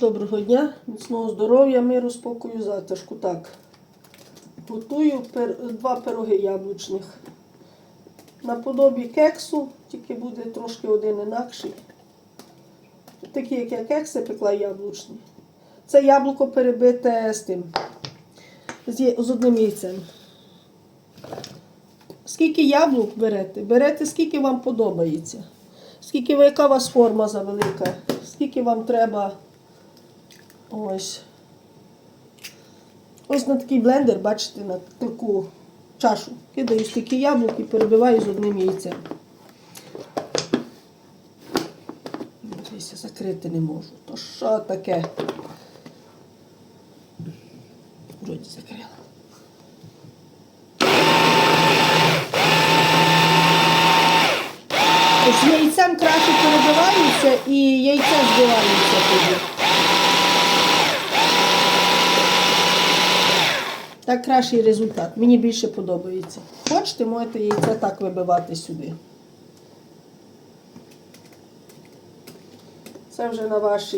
Доброго дня, міцного здоров'я, миру, спокою, затишку. Так. Готую пер- два пироги яблучних. Наподобі кексу, тільки буде трошки один інакший. Такі, як я кекси пекла яблучні. Це яблуко перебите з тим, з, з одним яйцем. Скільки яблук берете? Берете, скільки вам подобається. Скільки яка у вас форма завелика? Скільки вам треба ось. Ось на такий блендер, бачите, на таку чашу. Кидаю стільки яблук і перебиваю з одним яйцем. Дивіться, закрити не можу. То що таке? Вроді закрила. З яйцем краще перебиваються і яйце збивається тоді. Так кращий результат. Мені більше подобається. Хочете, можете яйце так вибивати сюди. Це вже на ваш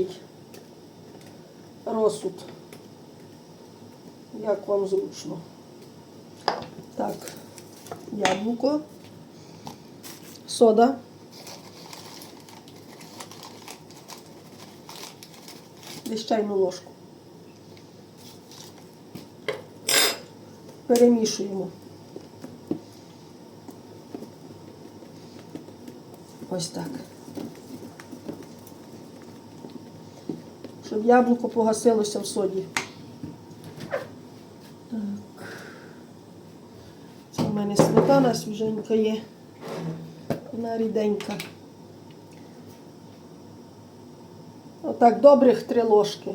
розсуд. Як вам зручно. Так, яблуко, сода. Десь ложку. Перемішуємо. Ось так. Щоб яблуко погасилося в соді. Так. Це в мене сметана свіженька є. Вона ріденька. Отак, добрих три ложки.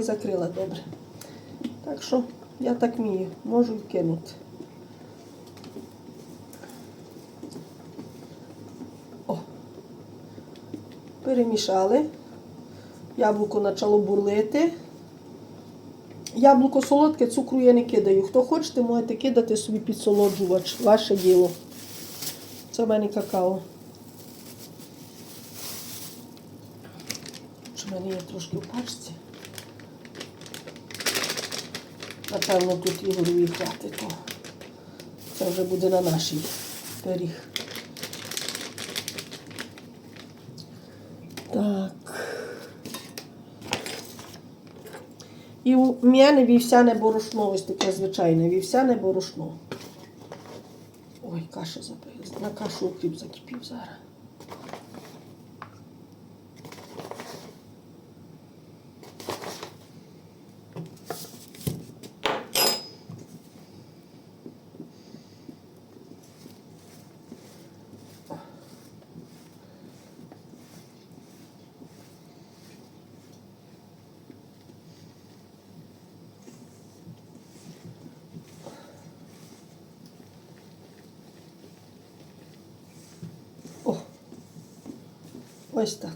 Не закрила добре. Так що я так вмію, можу вкинути. О. Перемішали. Яблуко почало бурлити. Яблуко солодке, цукру я не кидаю. Хто хочете, можете кидати собі підсолоджувач. Ваше діло. Це в мене какао. Що в мене є трошки в пачці. Напевно, тут Ігорові хватить. то Це вже буде на нашій пиріг. Так. І у мене вівсяне борошно, ось таке звичайне вівсяне борошно. Ой, каша забила. На кашу укріп закипів зараз. ось так.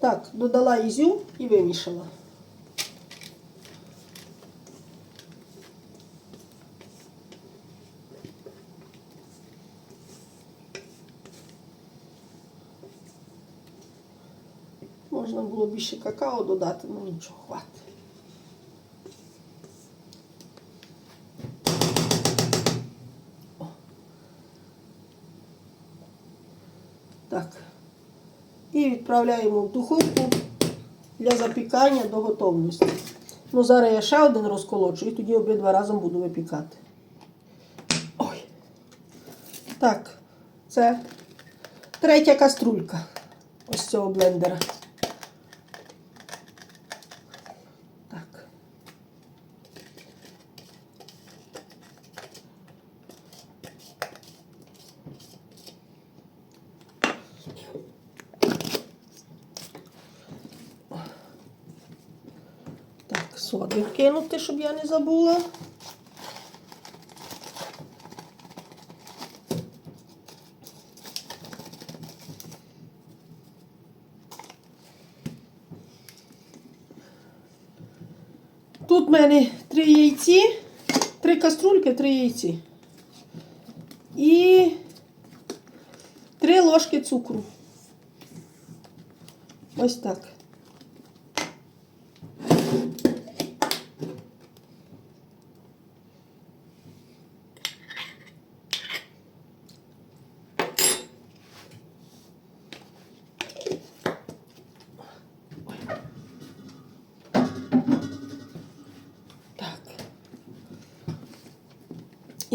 Так, додала ізюм і вимішала. Можна було більше какао додати, ну нічого, хватить. Так. І відправляємо в духовку для запікання до готовності. Ну, зараз я ще один розколочу і тоді обидва разом буду випікати. Ой. Так, це третя каструлька ось цього блендера. Щоб я не забула. Тут в мене три яйці, три каструльки, три яйці і три ложки цукру. Ось так.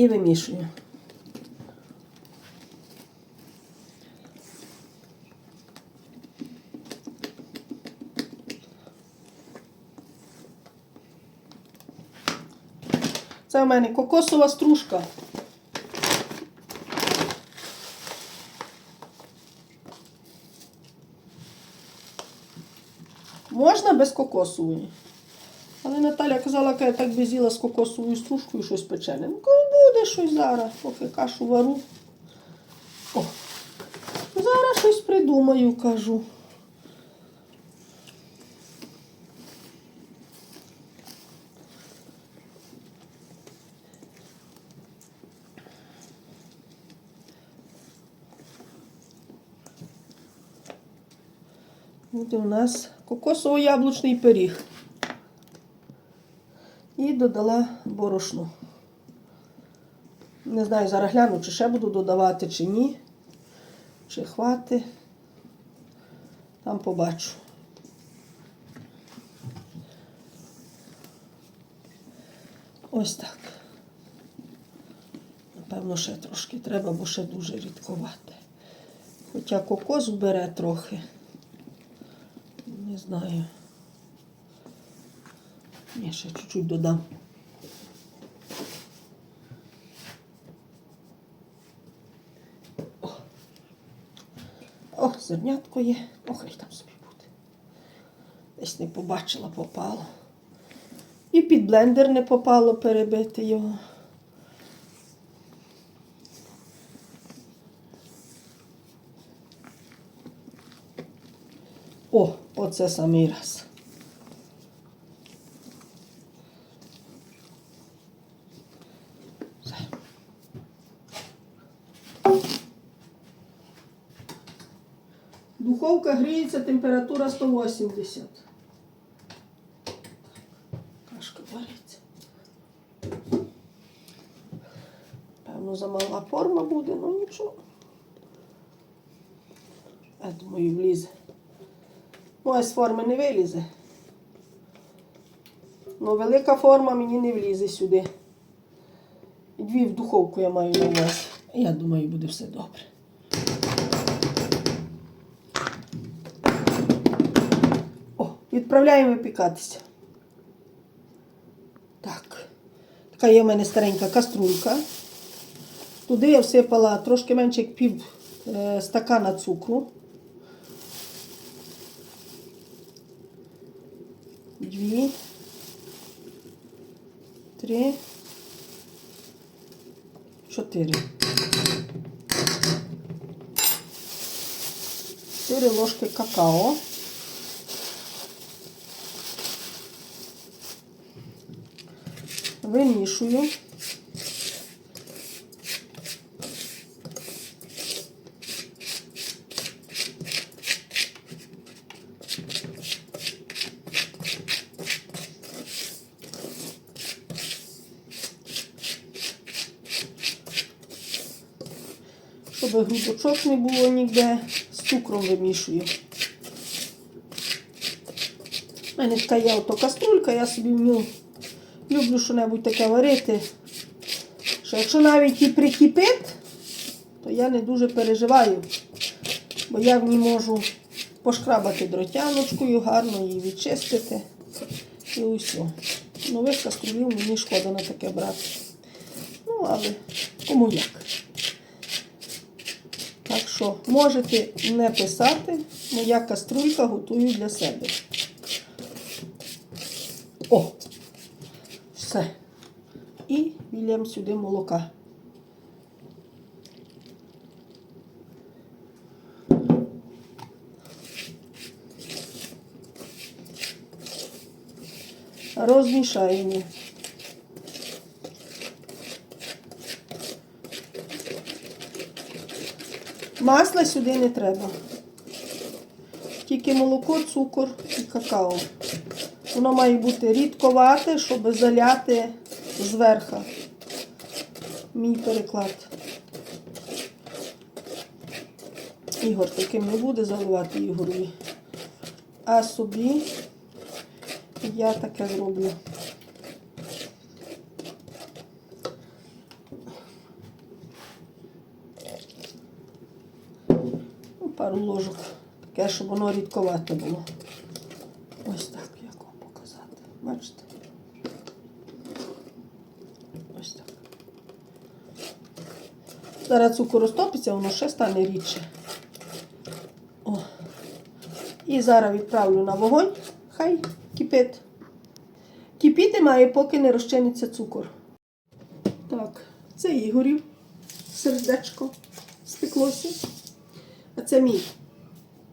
І вимішую. Це у мене кокосова стружка. Можна без кокосової. Але Наталя казала, що я так би з кокосовою стружкою щось печене. Ну, щось зараз, поки кашу вару. О, зараз щось придумаю, кажу. Буде у нас кокосово-яблучний пиріг. І додала борошно. Не знаю, зараз гляну, чи ще буду додавати, чи ні. Чи хвати. Там побачу. Ось так. Напевно, ще трошки треба, бо ще дуже рідковате. Хоча кокос бере трохи. Не знаю. Ні, ще чуть-чуть додам. Зернятко є. О, там собі буде. Десь не побачила, попало. І під блендер не попало перебити його. О, оце самий раз. Все. Духовка температура 180. Кашка вариться. Певно, замала форма буде, ну нічого. Я думаю, влізе. Моя з форми не вилізе. Ну, велика форма мені не влізе сюди. Дві в духовку я маю на увазі. Я думаю, буде все добре. Відправляємо випікатися. Так. Така є в мене старенька каструлька. Туди я всипала трошки менше як пів е, стакана цукру. Дві. Три. Чотири. Чотири ложки какао. Вимішую. Щоб грудочок не було ніде, з цукром вимішую. У мене така є ото каструлька, я собі в ню люблю що-небудь таке варити. Що якщо навіть і прикипить, то я не дуже переживаю, бо я в ній можу пошкрабати дротяночкою, гарно її відчистити. І усе. Нових каструлів мені шкода на таке брати. Ну, але кому як. Так що можете не писати, моя каструлька готую для себе. О! Все. І вілям сюди молока. Розмішаємо. Масла сюди не треба. Тільки молоко, цукор і какао. Воно має бути рідковате, щоб заляти зверху. Мій переклад. Ігор таким не буде заливати Ігорові. А собі я таке зроблю. Ну, пару ложок. Таке, щоб воно рідковате було. Ось так, як вам показати. Бачите? Ось так. Зараз цукор розтопиться, воно ще стане рідше. О. І зараз відправлю на вогонь. Хай кипить. Кипіти має, поки не розчиниться цукор. Так, це Ігорів. Сердечко спеклося. А це мій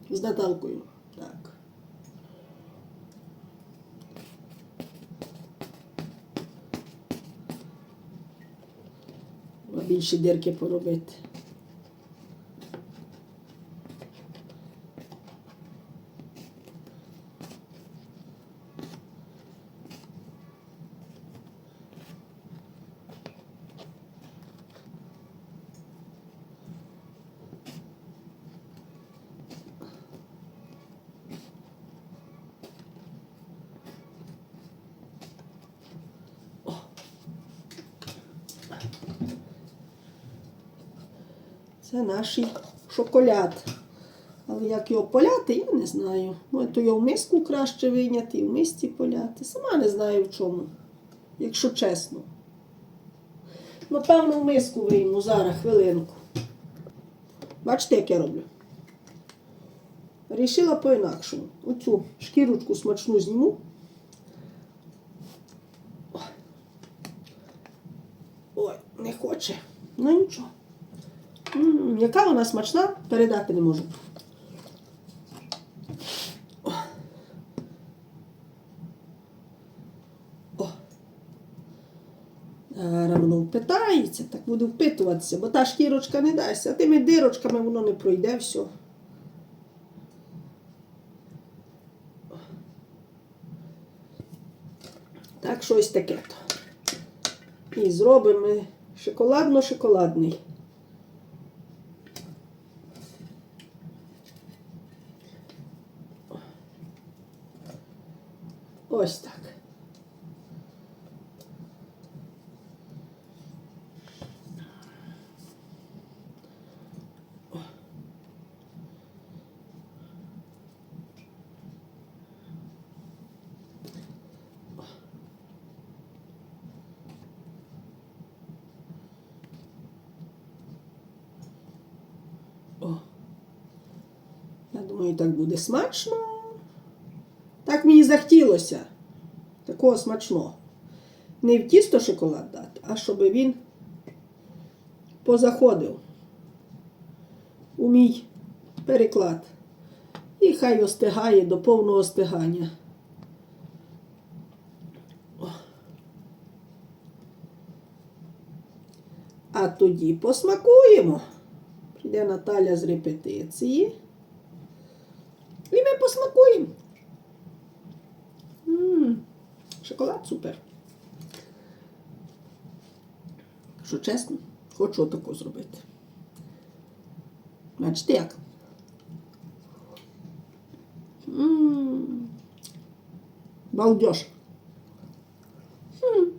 з Наталкою. Більше дірки поробити. Це наш шоколад. Але як його поляти, я не знаю. То його в миску краще вийняти і в мисці поляти. Сама не знаю в чому, якщо чесно. Напевно, в миску вийму зараз хвилинку. Бачите, як я роблю? Рішила по-інакшому. Оцю шкірочку смачну зніму. Ой, не хоче. Ну нічого. Яка вона смачна, передати не можу. О. Впитається, так буде впитуватися, бо та шкірочка не дасть, а тими дирочками воно не пройде все. Так, щось таке то. І зробимо шоколадно-шоколадний. Ось так. О. Думаю, так буде смачно. Так мені захотілося. Такого смачного. Не в тісто шоколад дати, а щоб він позаходив у мій переклад. І хай остигає до повного остигання. А тоді посмакуємо. Прийде Наталя з репетиції. І ми посмакуємо. М, Шоколад супер. Що чесно, хочу отаку зробити. Бачите як? М, Балдеж. М.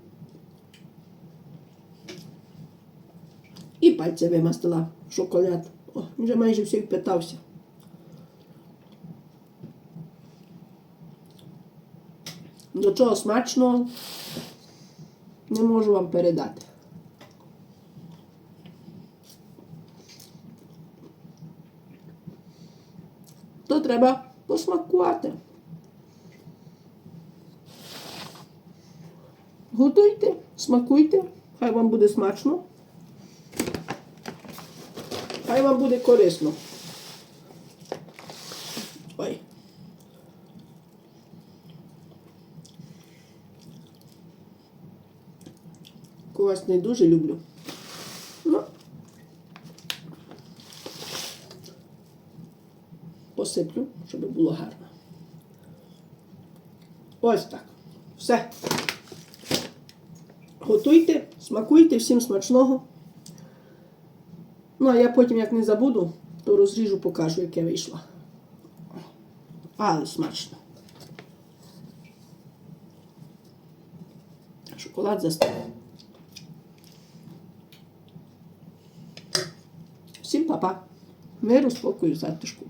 І пальця вимастила шоколад. О, вже майже все впитався. До чого смачно не можу вам передати. То треба посмакувати. Готуйте, смакуйте, хай вам буде смачно. Хай вам буде корисно. Ой. Смакувати не дуже люблю. Ну, посиплю, щоб було гарно. Ось так. Все. Готуйте, смакуйте, всім смачного. Ну, а я потім, як не забуду, то розріжу, покажу, яке вийшло. Але смачно. Шоколад застиг. Всім па-па. Миру, спокою, затишку.